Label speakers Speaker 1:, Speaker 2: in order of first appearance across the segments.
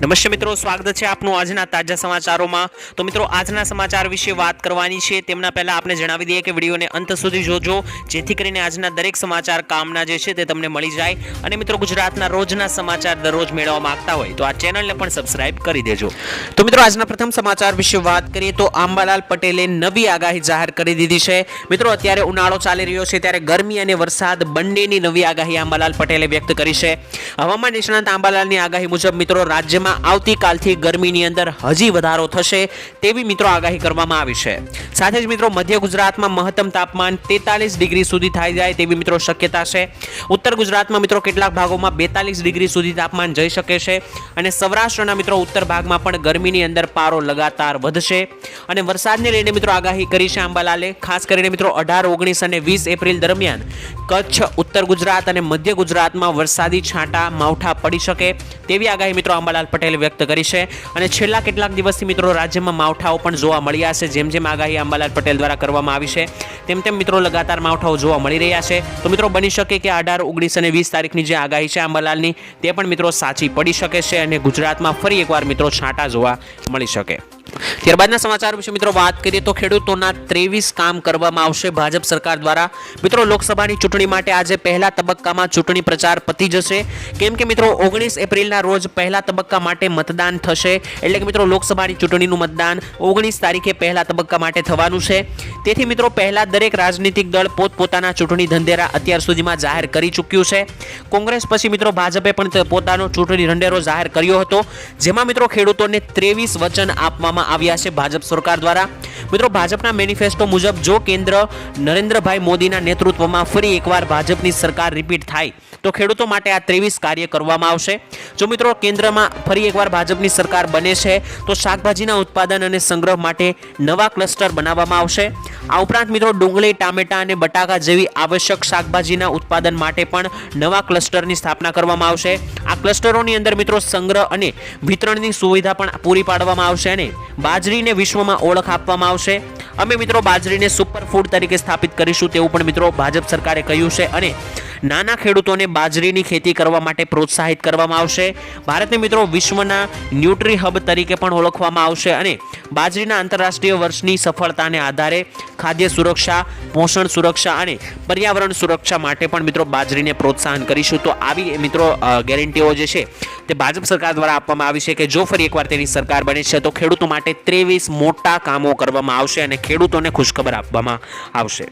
Speaker 1: નમસ્તે મિત્રો, સ્વાગત છે આપનું આજના તાજા સમાચારોમાં. તો મિત્રો, આજના સમાચાર વિશે વાત કરવાની છે. તેમના પહેલા આપણે જણાવી દઈએ કે વિડીયોને અંત સુધી જોજો, જેથી કરીને આજના દરેક સમાચાર કામના જે છે તે તમને મળી જાય. અને મિત્રો, ગુજરાતના રોજના સમાચાર દરરોજ મેળવવા માંગતા હોય તો આ ચેનલને પણ સબસ્ક્રાઇબ કરી દેજો. તો મિત્રો, આજના પ્રથમ સમાચાર વિશે વાત કરીએ તો આંબાલાલ પટેલે નવી આગાહી જાહેર કરી દીધી છે. મિત્રો, અત્યારે ઉનાળો ચાલી રહ્યો છે, ત્યારે ગરમી અને વરસાદ બંનેની નવી આગાહી આંબાલાલ પટેલે વ્યક્ત કરી છે. હવામાન નિષ્ણાંત આંબાલાલની આગાહી મુજબ મિત્રો, રાજ્યમાં આવતીકાલથી ગરમીની અંદર હજી વધારો થશે તેવી મિત્રો આગાહી કરવામાં આવી છે. સાથે જ મિત્રો, મધ્ય ગુજરાતમાં મહત્તમ તાપમાન તેતાલીસ ડિગ્રી સુધી થઈ જાય તેવી મિત્રો શક્યતા છે. ઉત્તર ગુજરાતમાં મિત્રો કેટલાક ભાગોમાં બેતાલીસ ડિગ્રી સુધી તાપમાન જઈ શકે છે અને સૌરાષ્ટ્રના મિત્રો ઉત્તર ભાગમાં પણ ગરમીની અંદર પારો લગાતાર વધશે. અને વરસાદને લઈને મિત્રો આગાહી કરી છે આંબાલાલે, ખાસ કરીને મિત્રો અઢાર, ઓગણીસ અને વીસ એપ્રિલ દરમિયાન કચ્છ, ઉત્તર ગુજરાત અને મધ્ય ગુજરાતમાં વરસાદી છાંટા, માવઠા પડી શકે તેવી આગાહી મિત્રો આંબાલાલ પટેલે વ્યક્ત કરી છે. અને છેલ્લા કેટલાક દિવસથી મિત્રો રાજ્યમાં માવઠાઓ પણ જોવા મળ્યા છે. જેમ જેમ આગાહી અંબાલાલ પટેલ દ્વારા કરવામાં આવી છે, તેમ તેમ મિત્રો લગાતાર માવઠાઓ જોવા મળી રહ્યા છે. તો મિત્રો બની શકે કે અઢાર, ઓગણીસ અને વીસ તારીખની જે આગાહી છે અંબાલાલની, તે પણ મિત્રો સાચી પડી શકે છે અને ગુજરાતમાં ફરી એકવાર મિત્રો છાંટા જોવા મળી શકે. ત્યારબાદના સમાચાર વિશે મિત્રો વાત કરીએ તો ખેડૂતોના ત્રેવીસ કામ કરવામાં આવશે. ભાજપ સરકાર દ્વારા મિત્રો લોકસભાની ચૂંટણી માટે આજે પહેલા તબક્કામાં ચૂંટણી પ્રચાર પતી જશે. કેમ કે મિત્રો ઓગણીસ એપ્રિલના રોજ પહેલા તબક્કા માટે મતદાન થશે. એટલે કે મિત્રો લોકસભાની ચૂંટણીનું મતદાન ઓગણીસ તારીખે પહેલા તબક્કા માટે થવાનું છે. તેથી મિત્રો પહેલા દરેક રાજનીતિક દળ પોતપોતાના ચૂંટણી ધંધેરા અત્યાર સુધીમાં જાહેર કરી ચૂક્યું છે. કોંગ્રેસ પછી મિત્રો ભાજપે પણ પોતાનો ચૂંટણી ઢંઢેરો જાહેર કર્યો હતો. જેમાં મિત્રો ખેડૂતોને ત્રેવીસ વચન આપવામાં આવ્યા છે ભાજપ સરકાર દ્વારા. મિત્રો, ભાજપના મેનિફેસ્ટો મુજબ જો કેન્દ્ર નરેન્દ્રભાઈ મોદીના નેતૃત્વમાં ફરી એકવાર ભાજપની સરકાર રિપીટ થાય, તો ખેડૂતો માટે આ ત્રેવીસ કાર્ય કરવામાં આવશે. જો મિત્રો કેન્દ્રમાં ફરી એકવાર ભાજપની સરકાર બને છે, તો શાકભાજીના ઉત્પાદન અને સંગ્રહ માટે નવા ક્લસ્ટર બનાવવામાં આવશે. આ ઉપરાંત મિત્રો, ડુંગળી, ટામેટા અને બટાકા જેવી આવશ્યક શાકભાજીના ઉત્પાદન માટે પણ નવા ક્લસ્ટરની સ્થાપના કરવામાં આવશે. આ ક્લસ્ટરોની અંદર મિત્રો સંગ્રહ અને વિતરણની સુવિધા પણ પૂરી પાડવામાં આવશે અને બાજરીને વિશ્વમાં ઓળખ આપવામાં આવશે. અમે મિત્રો બાજરીને સુપરફૂડ તરીકે સ્થાપિત કરીશું તેવું પણ મિત્રો ભાજપ સરકારે કહ્યું છે અને નાના ખેડૂતોને બાજરીની ખેતી કરવા માટે પ્રોત્સાહિત કરવામાં આવશે. ભારતને મિત્રો વિશ્વના ન્યુટ્રી હબ તરીકે પણ ઓળખવામાં આવશે અને બાજરીના આંતરરાષ્ટ્રીય વર્ષની સફળતાને આધારે ખાદ્ય સુરક્ષા, પોષણ સુરક્ષા અને પર્યાવરણ સુરક્ષા માટે પણ મિત્રો બાજરીને પ્રોત્સાહન કરીશું. તો આવી મિત્રો ગેરંટીઓ જે છે તે ભાજપ સરકાર દ્વારા આપવામાં આવી છે કે જો ફરી એકવાર તેની સરકાર બને છે, તો ખેડૂતો માટે ત્રેવીસ મોટા કામો કરવામાં આવશે અને ખેડૂતોને ખુશખબર આપવામાં આવશે.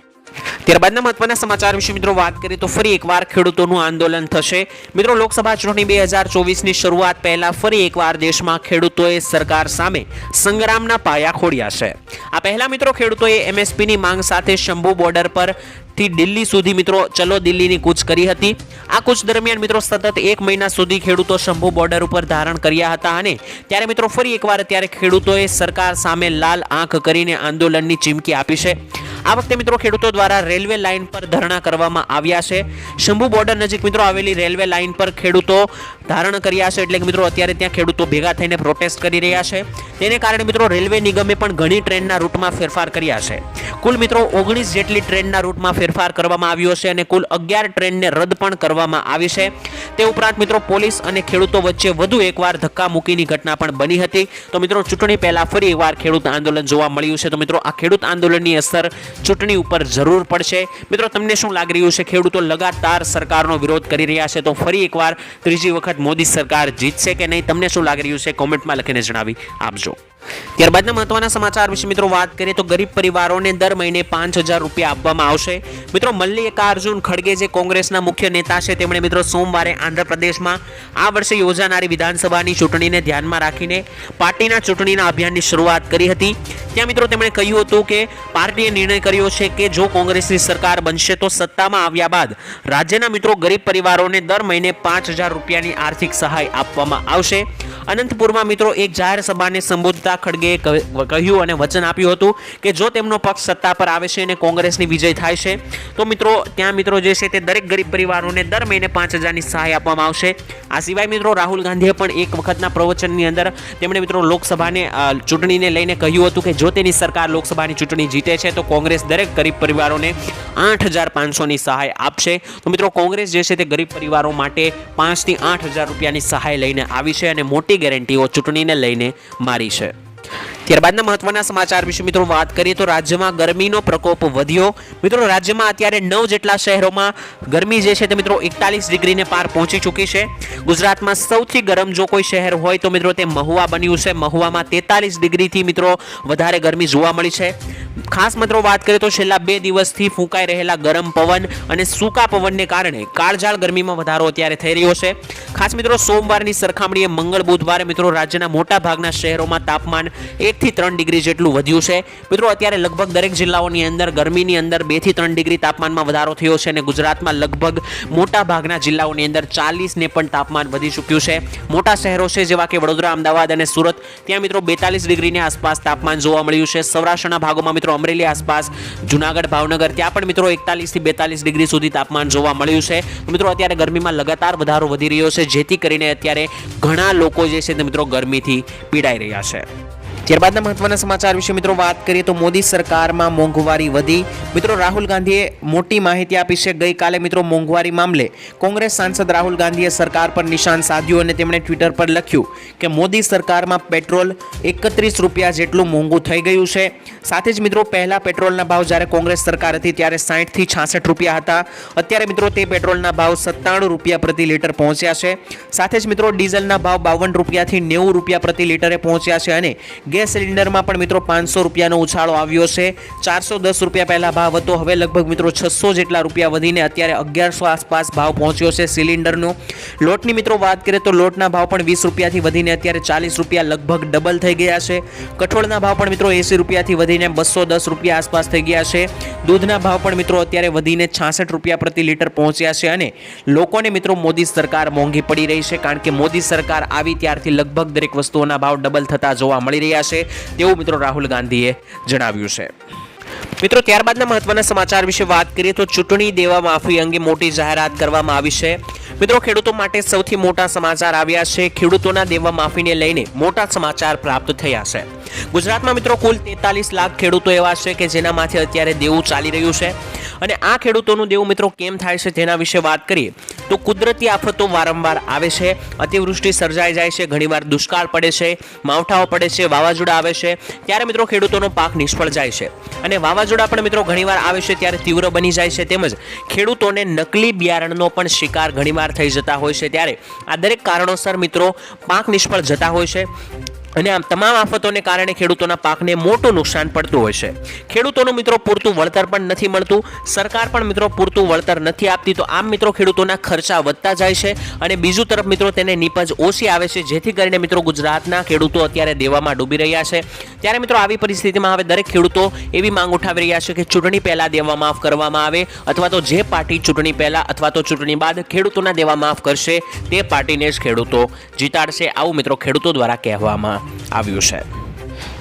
Speaker 1: ત્યારબાદના મહત્વના સમાચાર વિશે મિત્રો વાત કરીએ તો ફરી એકવાર ખેડૂતોનું આંદોલન થશે. મિત્રો, લોકસભા ચૂંટણી બે હજાર ચોવીસની શરૂઆત પહેલા ફરી એકવાર દેશમાં ખેડૂતોએ સરકાર સામે સંગ્રામના પાયા ખોડ્યા છે. આ પહેલા મિત્રો, ખેડૂતોએ એમએસપીની માંગ સાથે શંભુ બોર્ડર પરથી દિલ્હી સુધી મિત્રો, ચલો દિલ્હીની કૂચ કરી હતી. આ કૂચ દરમિયાન મિત્રો, સતત એક મહિના સુધી ખેડૂતો શંભુ બોર્ડર ઉપર ધારણ કર્યા હતા અને ત્યારે મિત્રો, ફરી એકવાર ત્યારે ખેડૂતોએ સરકાર સામે લાલ આંખ કરીને આંદોલનની ચીમકી આપી છે. આ વખતે મિત્રો ખેડૂતો દ્વારા રેલવે લાઇન પર ધરણા કરવામાં આવ્યા છે. શંભુ બોર્ડર નજીક મિત્રો આવેલી રેલવે લાઇન પર ખેડૂતો ધારણ કર્યા છે એટલે કે મિત્રો અત્યારે ત્યાં ખેડૂતો ભેગા થઈને પ્રોટેસ્ટ કરી રહ્યા છે. તેને કારણે મિત્રો રેલવે નિગમે પણ ઘણી ટ્રેનના રૂટમાં ફેરફાર કર્યા છે. કુલ મિત્રો ઓગણીસ જેટલી ટ્રેનના રૂટમાં ફેરફાર કરવામાં આવ્યો છે અને કુલ અગિયાર ટ્રેનને રદ પણ કરવામાં આવી છે. તે ઉપરાંત મિત્રો પોલીસ અને ખેડૂતો વચ્ચે વધુ એકવાર ધક્કા મૂકીની ઘટના પણ બની હતી. તો મિત્રો ચૂંટણી પહેલાં ફરી એકવાર ખેડૂત આંદોલન જોવા મળ્યું છે. તો મિત્રો આ ખેડૂત આંદોલનની અસર ચૂંટણી ઉપર જરૂર પડશે. મિત્રો તમને શું લાગી રહ્યું છે? ખેડૂતો લગાતાર સરકારનો વિરોધ કરી રહ્યા છે. તો ફરી એકવાર ત્રીજી વખત મોદી સરકાર જીતશે કે નહીં? તમને શું લાગી રહ્યું છે? કોમેન્ટમાં લખીને જણાવી આપજો. ત્યારબાદના મહત્વના સમાચાર વિશે મિત્રો વાત કરીએ તો ગરીબ પરિવારોને દર મહિને પાંચ હજાર રૂપિયા આપવામાં આવશે. મિત્રો મલ્લિકાર્જુન ખડગે જે કોંગ્રેસના મુખ્ય નેતા છે, તેમણે મિત્રો સોમવારે આંધ્રપ્રદેશમાં આ વર્ષે યોજાનારી વિધાનસભાની ચૂંટણીને ધ્યાનમાં રાખીને પાર્ટીના ચૂંટણીના અભિયાનની શરૂઆત કરી હતી. ત્યાં મિત્રો તેમણે કહ્યું હતું કે પાર્ટીએ નિર્ણય કર્યો છે કે જો કોંગ્રેસની સરકાર બનશે તો સત્તામાં આવ્યા બાદ રાજ્યના મિત્રો ગરીબ પરિવારોને દર મહિને પાંચ હજાર રૂપિયાની આર્થિક સહાય આપવામાં આવશે. અનંતપુરમાં મિત્રો એક જાહેર સભાને સંબોધતા ખડગેએ કહ- કહ્યું અને વચન આપ્યું હતું કે જો તેમનો પક્ષ સત્તા પર આવે છે અને કોંગ્રેસની વિજય થાય છે, તો મિત્રો, ત્યાં મિત્રો જે છે તે દરેક ગરીબ પરિવારોને દર મહિને પાંચ હજારની સહાય આપવામાં આવશે. આ સિવાય મિત્રો, રાહુલ ગાંધીએ પણ એક વખતના પ્રવચનની અંદર તેમણે મિત્રો લોકસભાને ચૂંટણીને લઈને કહ્યું હતું કે જો તેની સરકાર લોકસભાની ચૂંટણી જીતે છે, તો કોંગ્રેસ દરેક ગરીબ પરિવારોને આઠ હજાર પાંચસોની સહાય આપશે. તો મિત્રો, કોંગ્રેસ જે છે તે ગરીબ પરિવારો માટે પાંચથી આઠ હજાર રૂપિયાની સહાય લઈને આવી છે અને મોટી ગેરંટીઓ ચૂંટણીને લઈને મારી છે. ત્યારબાદના મહત્વના સમાચાર વિશે મિત્રો વાત કરીએ તો રાજ્યમાં ગરમીનો પ્રકોપ વધ્યો. મિત્રો રાજ્યમાં અત્યારે નવ જેટલા શહેરોમાં ગરમી જે છે તે મિત્રો એકતાલીસ ડિગ્રીને પાર પહોંચી ચૂકી છે. ગુજરાતમાં સૌથી ગરમ જો કોઈ શહેર હોય તો મિત્રો તે મહુવા બન્યું છે. મહુવામાં તેતાલીસ ડિગ્રીથી મિત્રો વધારે ગરમી જોવા મળી છે. ખાસ મિત્રો વાત કરીએ તો છેલ્લા બે દિવસથી ફૂંકાઈ રહેલા ગરમ પવન અને સૂકા પવનને કારણે કાળઝાળ ગરમીમાં વધારો અત્યારે થઈ રહ્યો છે. ખાસ મિત્રો સોમવારની સરખામણીએ મંગળ બુધવારે મિત્રો રાજ્યના મોટા ભાગના શહેરોમાં તાપમાન એકથી ત્રણ ડિગ્રી જેટલું વધ્યું છે. મિત્રો, અત્યારે લગભગ દરેક જિલ્લાઓની અંદર ગરમીની અંદર બેથી ત્રણ ડિગ્રી તાપમાનમાં વધારો થયો છે અને ગુજરાતમાં લગભગ મોટા ભાગના જિલ્લાઓની અંદર ચાલીસને પણ તાપમાન વધી ચૂક્યું છે. મોટા શહેરો છે, જેવા કે વડોદરા, અમદાવાદ અને સુરત, ત્યાં મિત્રો બેતાલીસ ડિગ્રીની આસપાસ તાપમાન જોવા મળ્યું છે. સૌરાષ્ટ્રના ભાગોમાં મિત્રો અમરેલી આસપાસ, જુનાગઢ, ભાવનગર, ત્યાં પણ મિત્રો એકતાલીસથી બેતાલીસ ડિગ્રી સુધી તાપમાન જોવા મળ્યું છે. મિત્રો, અત્યારે ગરમીમાં લગાતાર વધારો વધી રહ્યો છે, જેથી કરીને અત્યારે ઘણા લોકો જે છે તે મિત્રો ગરમીથી પીડાઈ રહ્યા છે. ત્યારબાદના મહત્વના સમાચાર વિશે મિત્રો વાત કરીએ તો મોદી સરકારમાં મોંઘવારી વધી. મિત્રો રાહુલ ગાંધીએ મોટી માહિતી આપી છે. ગઈકાલે મિત્રો મોંઘવારી મામલે કોંગ્રેસ સાંસદ રાહુલ ગાંધીએ સરકાર પર નિશાન સાધ્યું અને તેમણે ટ્વિટર પર લખ્યું કે મોદી સરકારમાં પેટ્રોલ એકત્રીસ રૂપિયા જેટલું મોંઘું થઈ ગયું છે. સાથે જ મિત્રો પહેલા પેટ્રોલના ભાવ જ્યારે કોંગ્રેસ સરકાર હતી ત્યારે સાહીઠથી છાસઠ રૂપિયા હતા. અત્યારે મિત્રો તે પેટ્રોલના ભાવ સત્તાણું રૂપિયા પ્રતિ લીટર પહોંચ્યા છે. સાથે જ મિત્રો ડીઝલના ભાવ બાવન રૂપિયાથી નેવું રૂપિયા પ્રતિ લીટરે પહોંચ્યા છે અને ગેસ સિલિન્ડરમાં પણ મિત્રો પાંચસો રૂપિયાનો ઉછાળો આવ્યો છે. ચારસો દસ રૂપિયા પહેલાં ભાવ હતો. હવે લગભગ મિત્રો છસો જેટલા રૂપિયા વધીને અત્યારે અગિયારસો આસપાસ ભાવ પહોંચ્યો છે સિલિન્ડરનો. લોટની મિત્રો વાત કરીએ તો લોટના ભાવ પણ વીસ રૂપિયાથી વધીને અત્યારે ચાલીસ રૂપિયા લગભગ ડબલ થઈ ગયા છે. કઠોળના ભાવ પણ મિત્રો એંસી રૂપિયાથી વધીને બસો દસ રૂપિયા આસપાસ થઈ ગયા છે. દૂધના ભાવ પણ મિત્રો અત્યારે વધીને છાસઠ રૂપિયા પ્રતિ લીટર પહોંચ્યા છે અને લોકોને મિત્રો મોદી સરકાર મોંઘી પડી રહી છે. કારણ કે મોદી સરકાર આવી ત્યારથી લગભગ દરેક વસ્તુઓના ભાવ ડબલ થતા જોવા મળી રહ્યા છે તેવું મિત્રો રાહુલ ગાંધીએ જણાવ્યું છે. મિત્રો, ત્યારબાદના મહત્વના સમાચાર વિશે વાત કરીએ તો ચૂંટણી દેવા માફી અંગે મોટી જાહેરાત કરવામાં આવી છે. મિત્રો, ખેડૂતો માટે સૌથી મોટા સમાચાર આવ્યા છે. ખેડૂતોના દેવા માફીને લઈને મોટા સમાચાર પ્રાપ્ત થયા છે. ગુજરાતમાં મિત્રો, કુલ તેતાલીસ લાખ ખેડૂતો એવા છે કે જેના માથે અત્યારે દેવું ચાલી રહ્યું છે. અને આ ખેડૂતોનું દેવું મિત્રો કેમ થાય છે તેના વિશે વાત કરીએ. તો કુદરતી આફતો વારંવાર આવે છે, અતિવૃષ્ટિ સર્જાઈ જાય છે, ઘણીવાર દુષ્કાળ પડે છે, માવઠાઓ પડે છે, વાવાઝોડા આવે છે, ત્યારે મિત્રો ખેડૂતોનો પાક નિષ્ફળ જાય છે. અને વાવાઝોડા પણ મિત્રો ઘણીવાર આવે છે ત્યારે તીવ્ર બની જાય છે તેમજ ખેડૂતોને નકલી બિયારણનો પણ શિકાર ઘણીવાર થઈ જતા હોય છે ત્યારે. આ દરેક કારણોસર મિત્રો પાક નિષ્ફળ જતા હોય છે. અને આમ તમામ આફતોને કારણે ખેડૂતોના પાકને મોટું નુકસાન પડતું હોય છે. ખેડૂતોનું મિત્રો પૂરતું વળતર પણ નથી મળતું, સરકાર પણ મિત્રો પૂરતું વળતર નથી આપતી, તો આમ મિત્રો ખેડૂતોના ખર્ચા વધતા જાય છે અને બીજું તરફ મિત્રો તેને નીપજ ઓછી આવે છે, જેથી કરીને મિત્રો ગુજરાતના ખેડૂતો અત્યારે દેવામાં ડૂબી રહ્યા છે. ત્યારે મિત્રો આવી પરિસ્થિતિમાં હવે દરેક ખેડૂતો એવી માંગ ઉઠાવી રહ્યા છે કે ચૂંટણી પહેલાં દેવા માફ કરવામાં આવે અથવા તો જે પાર્ટી ચૂંટણી પહેલાં અથવા તો ચૂંટણી બાદ ખેડૂતોના દેવા માફ કરશે, તે પાર્ટીને જ ખેડૂતો જીતાડશે, આવું મિત્રો ખેડૂતો દ્વારા કહેવામાં આવ્યું છે.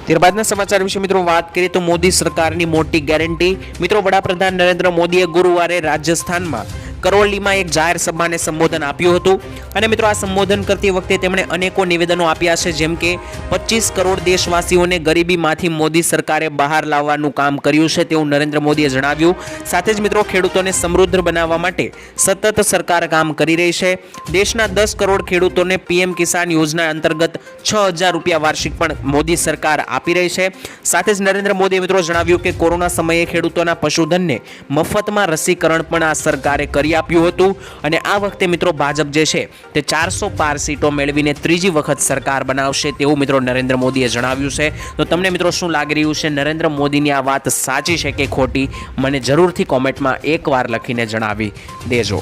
Speaker 1: ત્યારબાદના સમાચાર વિશે મિત્રો વાત કરીએ તો મોદી સરકારની મોટી ગેરંટી. મિત્રો વડાપ્રધાન નરેન્દ્ર મોદીએ ગુરુવારે રાજસ્થાનમાં કરોલીમાં એક જાહેર સભાને સંબોધન આપ્યું હતું. અને મિત્રો, આ સંબોધન કરતી વખતે તેમણે અનેકો નિવેદનો આપ્યા છે, જેમ કે પચીસ કરોડ દેશવાસીઓને ગરીબીમાંથી મોદી સરકારે બહાર લાવવાનું કામ કર્યું છે, તેવું નરેન્દ્ર મોદીએ જણાવ્યું. સાથે જ મિત્રો, ખેડૂતોને સમૃદ્ધ બનાવવા માટે સતત સરકાર કામ કરી રહી છે. દેશના દસ કરોડ ખેડૂતોને પીએમ કિસાન યોજના અંતર્ગત છ હજાર રૂપિયા વાર્ષિક પણ મોદી સરકાર આપી રહી છે. સાથે જ નરેન્દ્ર મોદીએ મિત્રો જણાવ્યું કે કોરોના સમયે ખેડૂતોના પશુધનને મફતમાં રસીકરણ પણ આ સરકારે કરી આપ્યું હતું અને આ વખતે મિત્રો ભાજપ જે છે તે ચારસો પાર સીટો મેળવીને ત્રીજી વખત સરકાર બનાવશે તેવું મિત્રો નરેન્દ્ર મોદીએ જણાવ્યું છે. તો તમને મિત્રો શું લાગી રહ્યું છે? નરેન્દ્ર મોદીની આ વાત સાચી છે કે ખોટી? મને જરૂરથી કોમેન્ટમાં એકવાર લખીને જણાવી દેજો.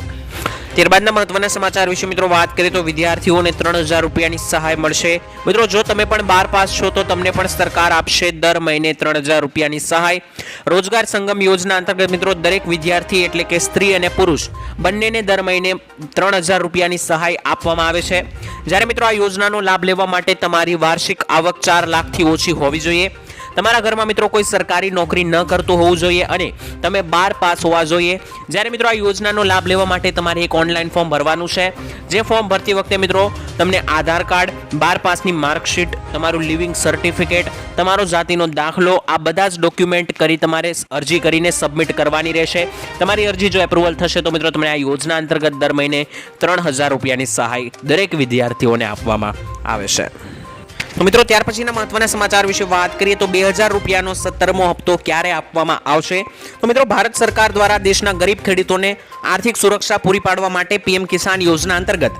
Speaker 1: ત્યારબાદના મહત્વના સમાચાર વિશે મિત્રો વાત કરીએ તો વિદ્યાર્થીઓને ત્રણ હજાર રૂપિયાની સહાય મળશે. મિત્રો, જો તમે પણ બાર પાસ છો તો તમને પણ સરકાર આપશે દર મહિને ત્રણ હજાર રૂપિયાની સહાય. રોજગાર સંગમ યોજના અંતર્ગત મિત્રો, દરેક વિદ્યાર્થી એટલે કે સ્ત્રી અને પુરુષ બંનેને દર મહિને ત્રણ હજાર રૂપિયાની સહાય આપવામાં આવે છે. જ્યારે મિત્રો આ યોજનાનો લાભ લેવા માટે તમારી વાર્ષિક આવક ચાર લાખથી ઓછી હોવી જોઈએ. તમારા ઘરમાં મિત્રો કોઈ સરકારી નોકરી ન કરતું હોવું જોઈએ અને તમે બાર પાસ હોવા જોઈએ. જ્યારે મિત્રો આ યોજનાનો લાભ લેવા માટે તમારે એક ઓનલાઈન ફોર્મ ભરવાનું છે. જે ફોર્મ ભરતી વખતે મિત્રો તમને આધાર કાર્ડ, બાર પાસની માર્કશીટ, તમારું લિવિંગ સર્ટિફિકેટ, તમારો જાતિનો દાખલો, આ બધા જ ડોક્યુમેન્ટ કરી તમારે અરજી કરીને સબમિટ કરવાની રહેશે. તમારી અરજી જો એપ્રુવલ થશે તો મિત્રો તમને આ યોજના અંતર્ગત દર મહિને ત્રણ હજાર રૂપિયાની સહાય દરેક વિદ્યાર્થીઓને આપવામાં આવે છે. મિત્રો, ત્યાર પછીના મહત્વના સમાચાર વિશે વાત કરીએ તો બે હજાર રૂપિયાનો સત્તરમો હપ્તો ક્યારે આપવામાં આવશે? તો મિત્રો, ભારત સરકાર દ્વારા દેશના ગરીબ ખેડૂતોને આર્થિક સુરક્ષા પૂરી પાડવા માટે પીએમ કિસાન યોજના અંતર્ગત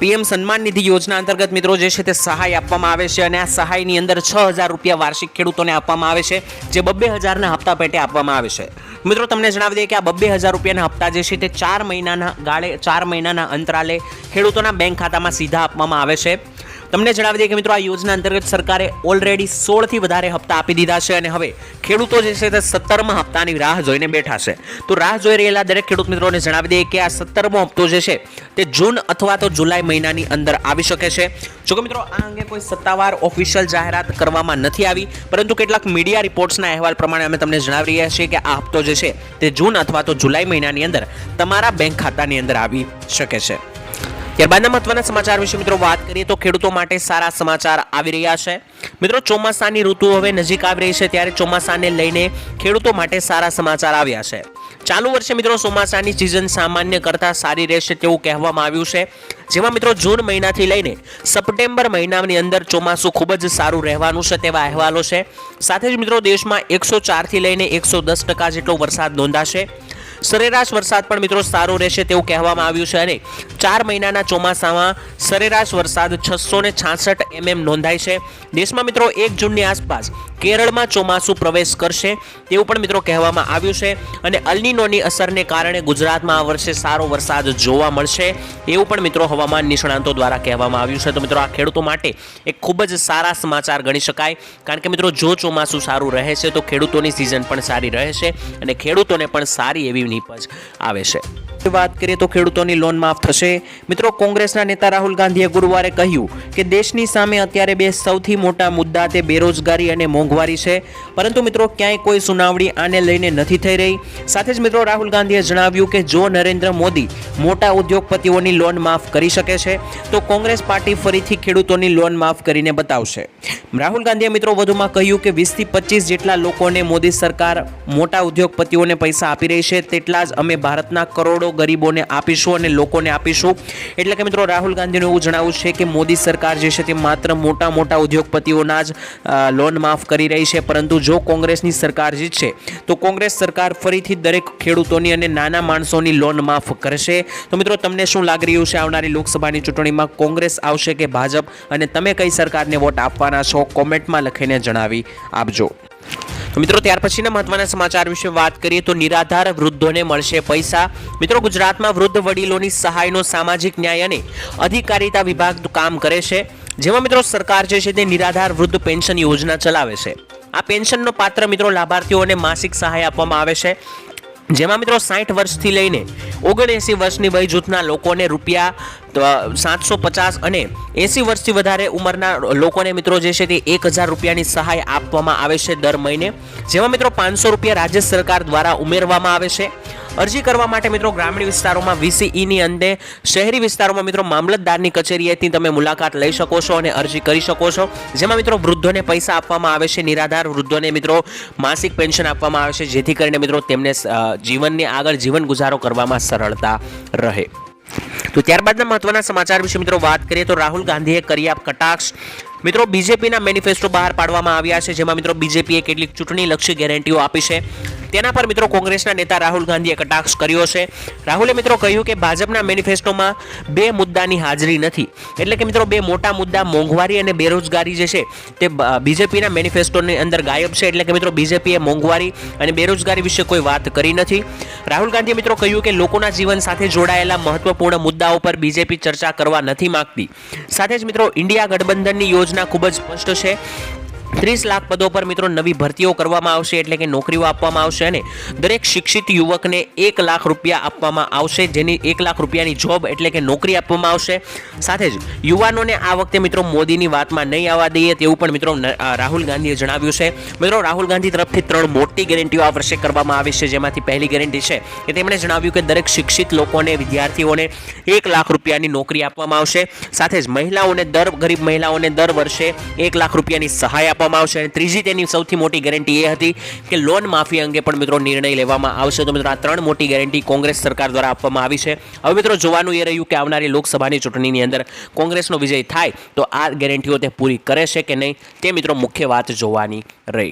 Speaker 1: પીએમ સન્માન નિધિ યોજના અંતર્ગત મિત્રો, જે છે તે સહાય આપવામાં આવે છે અને આ સહાયની અંદર છ હજાર રૂપિયા વાર્ષિક ખેડૂતોને આપવામાં આવે છે, જે બબ્બે હજારના હપ્તા પેટે આપવામાં આવે છે. મિત્રો, તમને જણાવી દઈએ કે આ બબ્બે હજાર રૂપિયાના હપ્તા જે છે તે ચાર મહિનાના ગાળે, ચાર મહિનાના અંતરાલે ખેડૂતોના બેંક ખાતામાં સીધા આપવામાં આવે છે. તમને જણાવી દઈએ કે મિત્રો, આ યોજના અંતર્ગત સરકારે ઓલરેડી સોળથી વધારે હપ્તા આપી દીધા છે અને હવે ખેડૂતો જે છે તે સત્તરમા હપ્તાની રાહ જોઈને બેઠા છે. તો રાહ જોઈ રહેલા દરેક ખેડૂત મિત્રોને જણાવી દઈએ કે આ સત્તરમો હપ્તો જે છે તે જૂન અથવા તો જુલાઈ મહિનાની અંદર આવી શકે છે. જો કે મિત્રો, આ અંગે કોઈ સત્તાવાર ઓફિશિયલ જાહેરાત કરવામાં નથી આવી, પરંતુ કેટલાક મીડિયા રિપોર્ટ્સના અહેવાલ પ્રમાણે અમે તમને જણાવી રહ્યા છીએ કે આ હપ્તો જે છે તે જૂન અથવા તો જુલાઈ મહિનાની અંદર તમારા બેંક ખાતાની અંદર આવી શકે છે. ત્યારબાદના મહત્વના સમાચાર વિશે મિત્રો વાત કરીએ તો ખેડૂતો માટે સારા સમાચાર આવી રહ્યા છે. મિત્રો, ચોમાસાની ઋતુ હવે નજીક આવી રહી છે ત્યારે ચોમાસાને લઈને ખેડૂતો માટે સારા સમાચાર આવ્યા છે. ચાલુ વર્ષે મિત્રો, ચોમાસાની સિઝન સામાન્ય કરતાં સારી રહેશે તેવું કહેવામાં આવ્યું છે. જેમાં મિત્રો, જૂન મહિનાથી લઈને સપ્ટેમ્બર મહિનાની અંદર ચોમાસું ખૂબ જ સારું રહેવાનું છે તેવા અહેવાલો છે. સાથે જ મિત્રો, દેશમાં એકસો ચારથી લઈને એકસો દસ ટકા જેટલો વરસાદ નોંધાશે. સરેરાશ વરસાદ પણ મિત્રો સારો રહેશે તેવું કહેવામાં આવ્યું છે અને ચાર મહિનાના ચોમાસામાં સરેરાશ વરસાદ છસો ને છાસઠ એમએમ નોંધાય છે. દેશમાં મિત્રો એક જૂનની આસપાસ કેરળમાં ચોમાસું પ્રવેશ કરશે તેવું પણ મિત્રો કહેવામાં આવ્યું છે અને અલ્નીનોની અસરને કારણે ગુજરાતમાં આ વર્ષે સારો વરસાદ જોવા મળશે એવું પણ મિત્રો હવામાન નિષ્ણાંતો દ્વારા કહેવામાં આવ્યું છે. તો મિત્રો આ ખેડૂતો માટે એક ખૂબ જ સારા સમાચાર ગણી શકાય કારણ કે મિત્રો જો ચોમાસું સારું રહે છે તો ખેડૂતોની સિઝન પણ સારી રહે છે અને ખેડૂતોને પણ સારી એવી નીપજ આવે છે. વાત કરીએ તો ખેડૂતોની લોન માફ થશે. મિત્રો, કોંગ્રેસના નેતા રાહુલ ગાંધીએ ગુરુવારે કહ્યું કે દેશની સામે અત્યારે બે સૌથી મોટા મુદ્દા તે બેરોજગારી અને મોંઘવારી છે. પરંતુ મિત્રો, ક્યાંય કોઈ સુનાવણી આને લઈને નથી થઈ રહી. સાથે જ મિત્રો, રાહુલ ગાંધીએ જણાવ્યું કે જો નરેન્દ્ર મોદી મોટા ઉદ્યોગપતિઓની લોન માફ કરી શકે છે, તો કોંગ્રેસ પાર્ટી ફરીથી ખેડૂતોની લોન માફ કરીને બતાવશે. રાહુલ ગાંધીએ મિત્રો વધુમાં કહ્યું કે વીસથી પચીસ જેટલા લોકોને મોદી સરકાર મોટા ઉદ્યોગપતિઓને પૈસા આપી રહી છે, તેટલા જ અમે ભારતના કરોડો ગરીબોને આપીશું અને લોકોને આપીશું. એટલે કે મિત્રો, રાહુલ ગાંધીનું એવું જણાવવું છે કે મોદી સરકાર જે છે તે માત્ર મોટા મોટા ઉદ્યોગપતિઓના જ લોન માફ કરી રહી છે. પરંતુ જો કોંગ્રેસની સરકાર જીતશે તો કોંગ્રેસ સરકાર ફરીથી દરેક ખેડૂતોની અને નાના માણસોની લોન માફ કરશે. તો મિત્રો, તમને શું લાગી રહ્યું છે આવનારી લોકસભાની ચૂંટણીમાં? કોંગ્રેસ આવશે કે ભાજપ? અને તમે કઈ સરકારને વોટ આપવાના છો? કોમેન્ટમાં લખીને જણાવી આપજો. મિત્રો, ત્યાર પછીના મહત્વના સમાચાર વિશે વાત કરીએ તો નિરાધાર વૃદ્ધોને મળશે પૈસા. મિત્રો, ગુજરાતમાં વૃદ્ધ વડીલોની સહાયનો સામાજિક ન્યાય અને અધિકારીતા વિભાગ કામ કરે છે. જેમાં મિત્રો, સરકાર જે છે તે નિરાધાર વૃદ્ધ પેન્શન યોજના ચલાવે છે. આ પેન્શનનો પાત્ર મિત્રો, લાભાર્થીઓને માસિક સહાય આપવામાં આવે છે. જેમાં મિત્રો સાઠ વર્ષથી લઈને ઓગણએંસી વર્ષની વય જૂથના લોકોને રૂપિયા સાતસો પચાસ અને એંસી વર્ષથી વધારે ઉંમરના લોકોને મિત્રો જે છે તે એક હજાર રૂપિયાની સહાય આપવામાં આવે છે દર મહિને. જેમાં મિત્રો પાંચસો રૂપિયા રાજ્ય સરકાર દ્વારા ઉમેરવામાં આવે છે. અરજી કરવા માટે મિત્રો ગ્રામીણ વિસ્તારોમાં વીસીઈની અંતે શહેરી વિસ્તારોમાં મિત્રો મામલતદારની કચેરીએથી તમે મુલાકાત લઈ શકો છો અને અરજી કરી શકો છો. જેમાં મિત્રો વૃદ્ધોને પૈસા આપવામાં આવે છે, નિરાધાર વૃદ્ધોને મિત્રો માસિક પેન્શન આપવામાં આવે છે, જેથી કરીને મિત્રો તેમને જીવનની આગળ જીવન ગુજારો કરવામાં સરળતા રહે. તો ત્યારબાદના મહત્વના સમાચાર વિશે મિત્રો વાત કરીએ તો રાહુલ ગાંધીએ કર્યા કટાક્ષ. મિત્રો બીજેપીના મેનિફેસ્ટો બહાર પાડવામાં આવ્યા છે, જેમાં મિત્રો બીજેપીએ કેટલીક ચૂંટણીલક્ષી ગેરંટીઓ આપી છે. તેના પર મિત્રો કોંગ્રેસના નેતા રાહુલ ગાંધીએ કટાક્ષ કર્યો છે. રાહુલે મિત્રો કહ્યું કે ભાજપના મેનિફેસ્ટોમાં બે મુદ્દાની હાજરી નથી. એટલે કે મિત્રો બે મોટા મુદ્દા મોંઘવારી અને બેરોજગારી જે છે, તે બીજેપીના મેનિફેસ્ટોની અંદર ગાયબ છે. એટલે કે મિત્રો બીજેપીએ મોંઘવારી અને બેરોજગારી વિશે કોઈ વાત કરી નથી. રાહુલ ગાંધીએ મિત્રો કહ્યું કે લોકોના જીવન સાથે જોડાયેલા મહત્વપૂર્ણ મુદ્દાઓ પર બીજેપી ચર્ચા કરવા નથી માંગતી. સાથે જ મિત્રો ઇન્ડિયા ગઠબંધનની યોજના ખૂબ જ સ્પષ્ટ છે. ત્રીસ લાખ પદો પર મિત્રો નવી ભરતીઓ કરવામાં આવશે, એટલે કે નોકરીઓ આપવામાં આવશે અને દરેક શિક્ષિત યુવકને એક લાખ રૂપિયા આપવામાં આવશે, જેની એક લાખ રૂપિયાની જોબ એટલે કે નોકરી આપવામાં આવશે. સાથે જ યુવાનોને આ વખતે મિત્રો મોદીની વાતમાં નહીં આવવા દઈએ તેવું પણ મિત્રો રાહુલ ગાંધીએ જણાવ્યું છે. મિત્રો, રાહુલ ગાંધી તરફથી ત્રણ મોટી ગેરંટીઓ આ વર્ષે કરવામાં આવી છે, જેમાંથી પહેલી ગેરંટી છે કે તેમણે જણાવ્યું કે દરેક શિક્ષિત લોકોને, વિદ્યાર્થીઓને એક લાખ રૂપિયાની નોકરી આપવામાં આવશે. સાથે જ મહિલાઓને દર, ગરીબ મહિલાઓને દર વર્ષે એક લાખ રૂપિયાની સહાય આપવામાં આવશે અને ત્રીજી તેની સૌથી મોટી ગેરંટી એ હતી કે લોન માફી અંગે પણ મિત્રો નિર્ણય લેવામાં આવશે. તો મિત્રો આ ત્રણ મોટી ગેરંટી કોંગ્રેસ સરકાર દ્વારા આપવામાં આવી છે. હવે મિત્રો જોવાનું એ રહ્યું કે આવનારી લોકસભાની ચૂંટણીની અંદર કોંગ્રેસનો વિજય થાય તો આ ગેરંટીઓ તે પૂરી કરે છે કે નહીં તે મિત્રો મુખ્ય વાત જોવાની રહી.